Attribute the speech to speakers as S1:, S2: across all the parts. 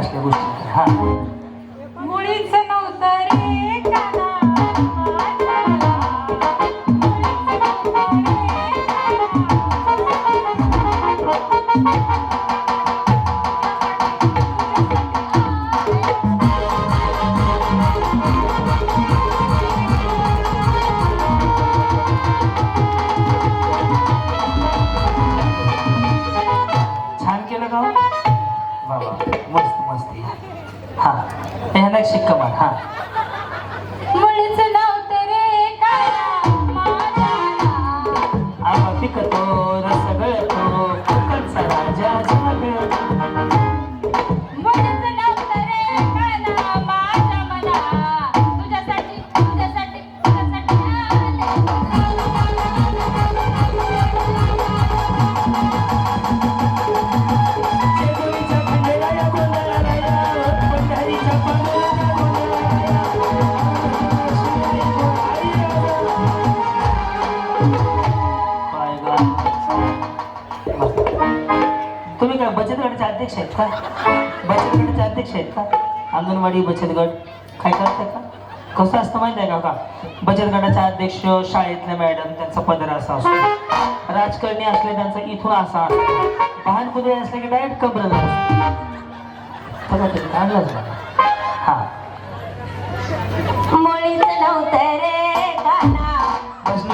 S1: gracias, pica काय बचत गटाचे अध्यक्ष आहेत का? बचत गटाचे अध्यक्ष आहेत का? अंगणवाडी बचत गट काय करताय का? कसं असतं माहिती आहे का का बचत गटाचे अध्यक्ष शाळेतल्या मॅडम त्यांचा पदर असा असतो. राजकारणी असले त्यांचा इथून असा असतो. वाहन कुदळे असले की डायरेक्ट कबरला असतो आणलंच हा.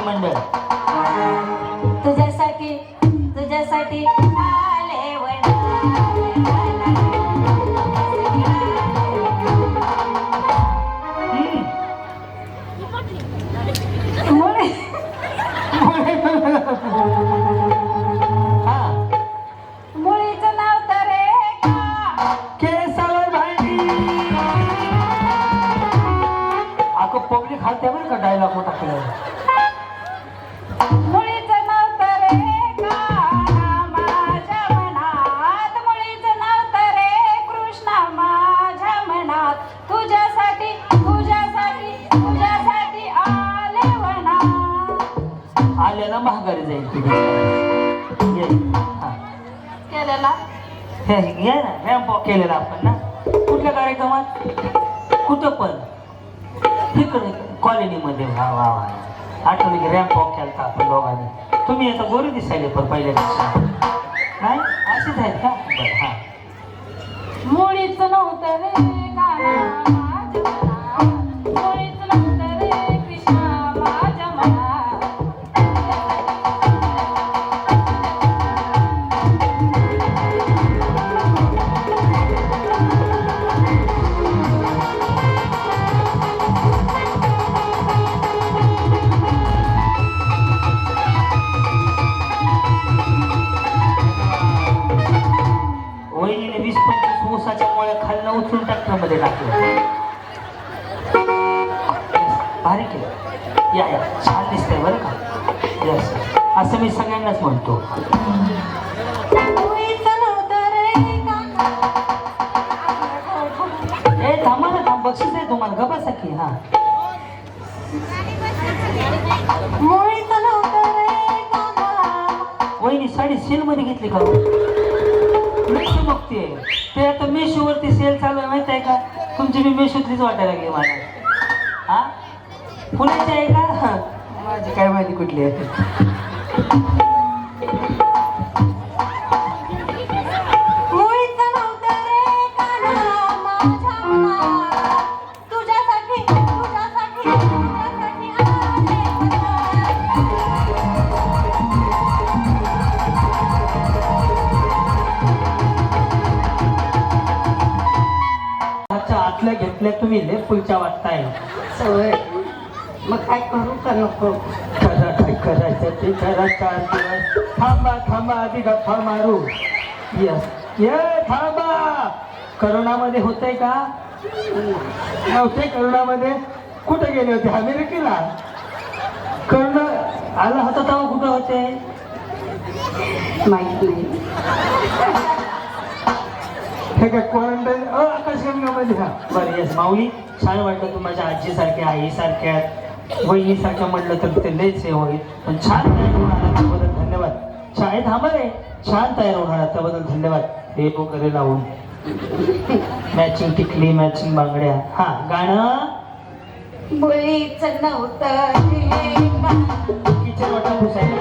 S1: मंडळ.
S2: तुझ्यासाठी तुझ्यासाठी तुझ्यासाठी तुझ्यासाठी आले वनात
S1: आल्याला महागारी जाईल. हा.
S2: केलेला?
S1: हे ना. रॅम्प केलेला आपण ना? कॉलनीमध्ये आठवलं की रॅम्प वॉक केला आपण दोघांनी. तुम्ही आता गोरी दिसायले पण पहिल्यापेक्षा. नाही? असेच आहेत का? बरं हा.
S2: मुळीच नव्हतं रे गाणं
S1: सगळ्यांनाच म्हणतो
S2: मुळीच
S1: ए थांबा ना थांब बक्षीस आहे तुम्हाला. गपासा की हा.
S2: मुळीच नव्हतं रे
S1: वहिनी साडी सेल मध्ये घेतली का? मेशो बघते ते आता मेशोवरती सेल चालू आहे माहिती आहे का? तुमची मी मेशोतलीच वाटायला लागली मला. हा? पुण्याची आहे का? हा. माझी काय माहिती कुठली आहे. लय पुढच्या वाटताय
S2: सवय मग काय करू का नको?
S1: करा काय करायचं ते करा चार दिवस. थांबा थांबा आधी गप्पा मारू. यस. ये थांबा. करोनामध्ये होतंय का? नव्हते करोनामध्ये. कुठे गेले होते? अमेरिकेला? करोना आला होता तेव्हा कुठं होते?
S2: माहीत नाही.
S1: हे काय क्वारंटाईन हा. बरं येस माऊली छान वाटलं तू माझ्या आजीसारख्या आईसारख्या वहिनीसारख्या म्हणलं तर ते लयच हे होईल. पण छान तयार होऊन आला त्याबद्दल धन्यवाद. शाळेत थांबा रे. छान तयार होऊन आला त्याबद्दल धन्यवाद. हे वगैरे लावून. मॅचिंग टिकली मॅचिंग बांगड्या. हा गाणं?
S3: मुळीच नव्हतं.
S1: किचन वाटा पुसायला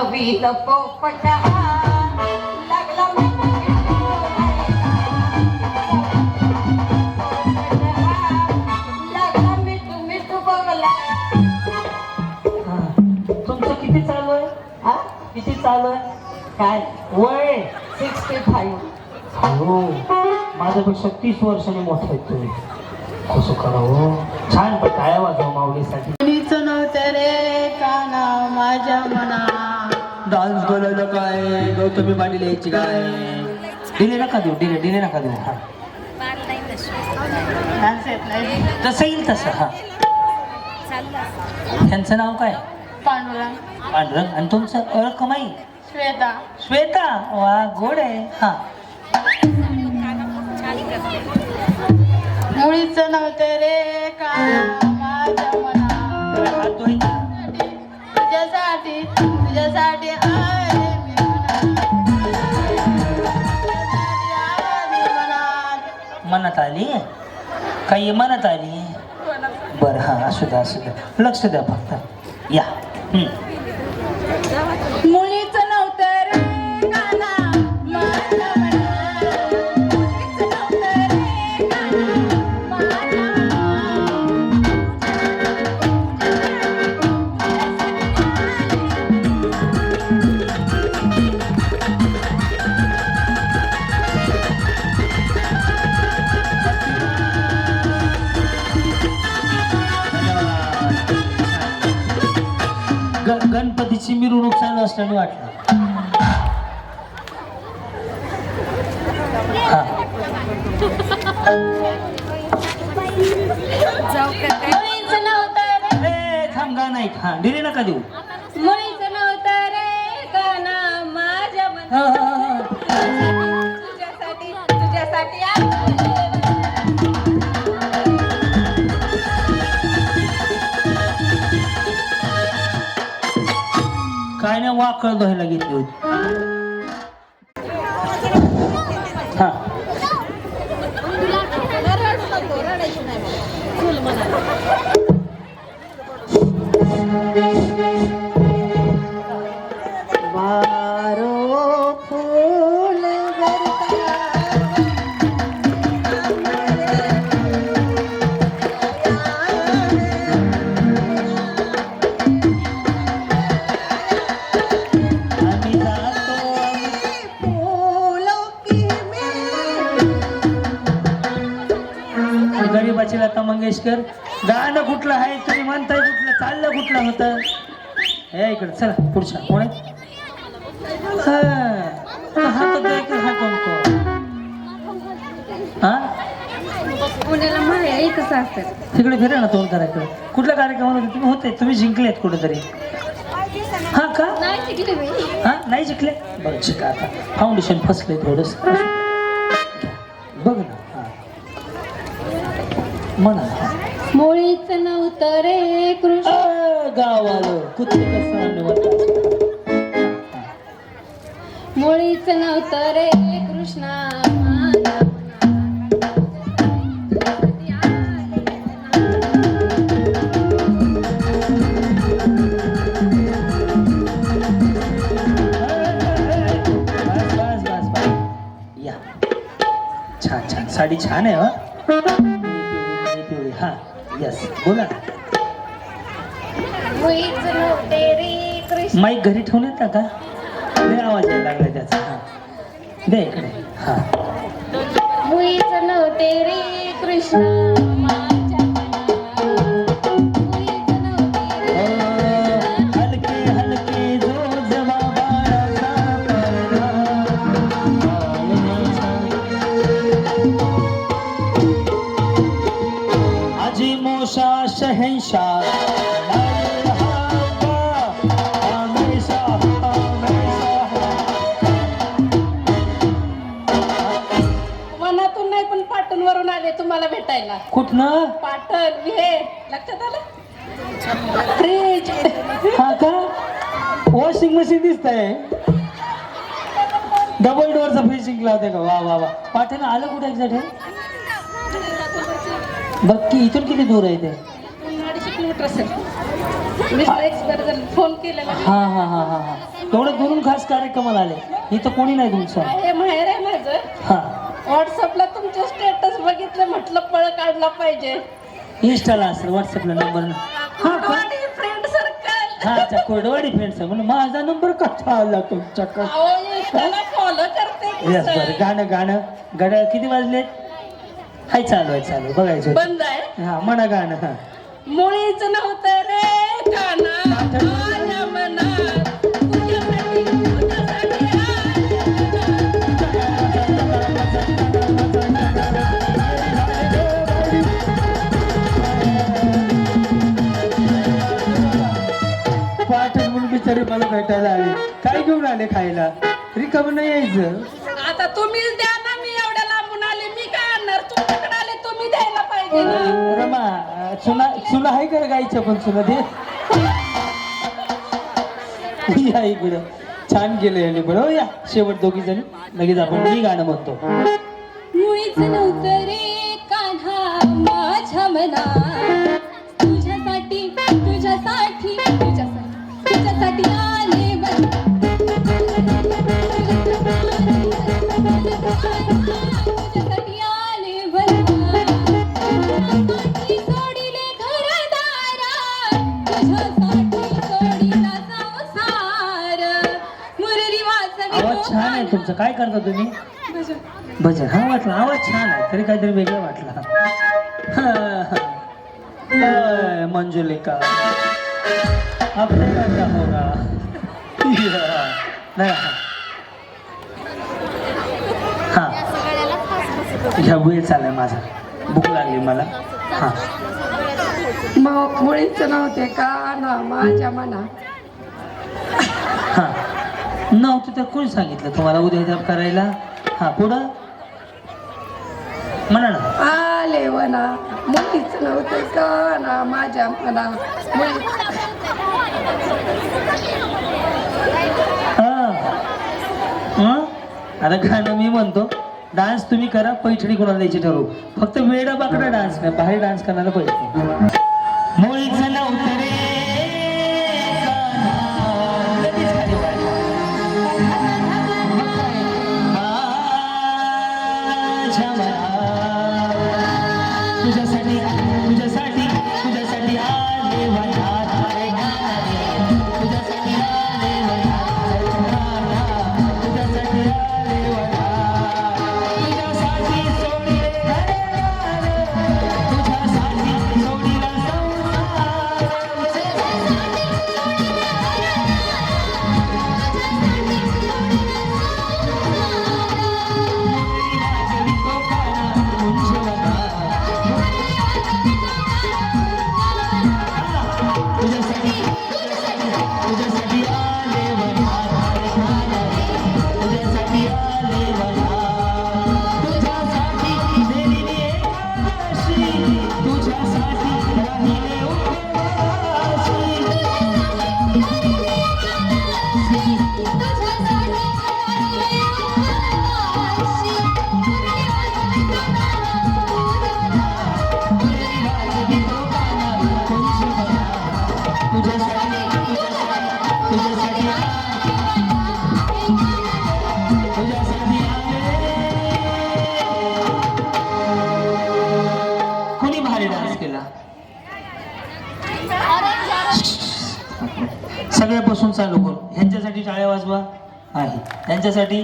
S3: नवीन पोपट लागला लागला मिठू मिठू बघला
S1: हा. तुमचं किती चालू आहे?
S3: हा?
S1: किती चालू आहे?
S3: काय?
S1: वय?
S3: Sixty five.
S1: हो. माझ्यापेक्षा तीस वर्षांनी मोठा आहे तुम्ही. कसं करावं छान पण टाळ्या वाजवा माऊलीसाठी.
S3: कोणीच नव्हतं रे काना माझ्या
S1: बोलायला काय? गौतमी पाटील यायची काय? डिले नका देऊ डिले डिले नका देऊ. हा. जसं येईल तसं हा. त्यांचं नाव काय?
S3: पांडुरंग.
S1: पांडुरंग. आणि तुमचं ओळख माई
S3: श्वेता.
S1: श्वेता? वा गोड आहे. हा.
S3: मुळीच नव्हते रे काना माझ्या मना तुझ्यासाठी मनात. आली?
S1: काही मनात आली? बरं हां असू द्या असू द्या. लक्ष द्या फक्त. या. गणपतीची मिरवणूक चालू असल्याने वाटलं. हा. थांब नाही हा डिले नका देऊ. काय नाही वाकळ धुवायला कुठलं कुठलं होतं? हे इकडे चला पुढच्या कोण? हा हा? तिकडे फिरा ना तोंड करा इकडे. कुठल्या कार्यक्रमामध्ये तुम्ही होते तुम्ही जिंकलेत कुठेतरी. हा का? हा नाही जिंकले? बरं शिका आता. फाउंडेशन फसले थोडस. बघ ना म्हणा.
S3: मुळीच नव्हतं रे कृष्ण.
S1: अ, गावालं. कुत्रे कसं निवडतात हा, हा.
S3: मुळीच नव्हतं रे कृष्णा.
S1: छान छान. साडी छान आहे हा? यस बोला माईक घरी ठेवून येता का? लय आवाज यायला लागला त्याचा. हा. दे इकडे. हा.
S2: मुळीच नव्हते रे कृष्ण.
S4: आले तुम्हाला भेटायला.
S1: कुठनं?
S4: पाटण हे लक्षात आलं? फ्रीज
S1: हा का? वॉशिंग मशीन दिसत आहे डबल डोअरचा फ्रीजिंग लावते का? वा वा वा. पाठीनं आलं कुठे एक्झॅक्ट बघ की इथून किती दूर आहे ते?
S4: अडीचशे किलोमीटर असेल. फोन केलेला.
S1: हा हा हा हा हा. एवढं दुरून खास कार्यक्रमाला आले. इथं कोणी नाही तुमचं?
S4: हे माहेर आहे माझं.
S1: हा.
S4: व्हॉट्सअपला तुमचे बघितलं म्हटलं पळ काढला पाहिजे.
S1: इंस्टाला असेल व्हॉट्सअपला नंबर हा का
S4: फ्रेंड सर्कल
S1: हा अच्छा कोरडवाडी फ्रेंड्स म्हणून माझा नंबर कसा आला तुमच्याकडे?
S4: अहो इंस्टाला फॉलो करते की
S1: यस बरं
S4: सर.
S1: गाणं गाणं. गाणं किती वाजले हाय चालू आहे चालू आहे, बघायचं होतं.
S4: बंद आहे.
S1: हा म्हणा गाणं हा.
S4: मुळीच नव्हतं रे काना.
S1: मला भेटायला आले. काय घेऊन आले खायला? रिकाम नाही यायचं.
S4: आता तुम्हीच द्या ना मी एवढ्या लांबून आले. मी काय आणणार? तुमच्याकडे आले तुम्ही द्यायला पाहिजे ना.
S1: रमा चुना चुना आहे का गायचं पण चुना? दे. या इकडं. छान गेलं याने पण. हो या. शेवट दोघी जण. लगेच आपण मी गाणं म्हणतो.
S2: मुळीच नव्हतं रे कान्हा माझ्या मनात.
S1: छान आहे तुमचं. काय करता तुम्ही? भजन. हा वाटलं. आवाज छान आहे. तरी काहीतरी वेगळं वाटलं. मंजुलिका. आपल्याला होगा नाही हा. ह्या वेळ चाललाय माझा. भूक लागली मला. हा.
S4: मग मुळीच नव्हते का? ना माझ्या मनात.
S1: हा. नव्हतं तर कोणी सांगितलं तुम्हाला उद्या जप करायला? हा पुढं? म्हणा ना.
S4: आले वना मुळीच नव्हते का? ना माझ्या मुळी.
S1: हं? आता गाणं मी म्हणतो डान्स तुम्ही करा पैठणी कोणाला द्यायची ठरवू. फक्त वेडा बाकडा डान्स नाही बाहेर डान्स करणारा पैठणी सगळे बसून चालू करू. ह्यांच्यासाठी टाळ्या वाजवा. आहे. ह्यांच्यासाठी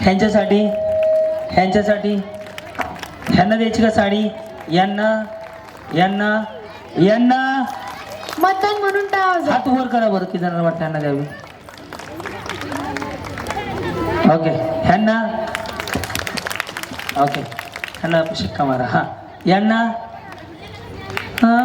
S1: ह्यांच्यासाठी ह्यांच्यासाठी ह्यांना द्यायची का साडी? यांना यांना यांना.
S2: मतदान म्हणून
S1: हात वर करा बरं किती जणांना वाटतं ह्यांना द्यावी. ओके ह्यांना. ओके ह्यांना शिक्का मारा हा. यांना. हा.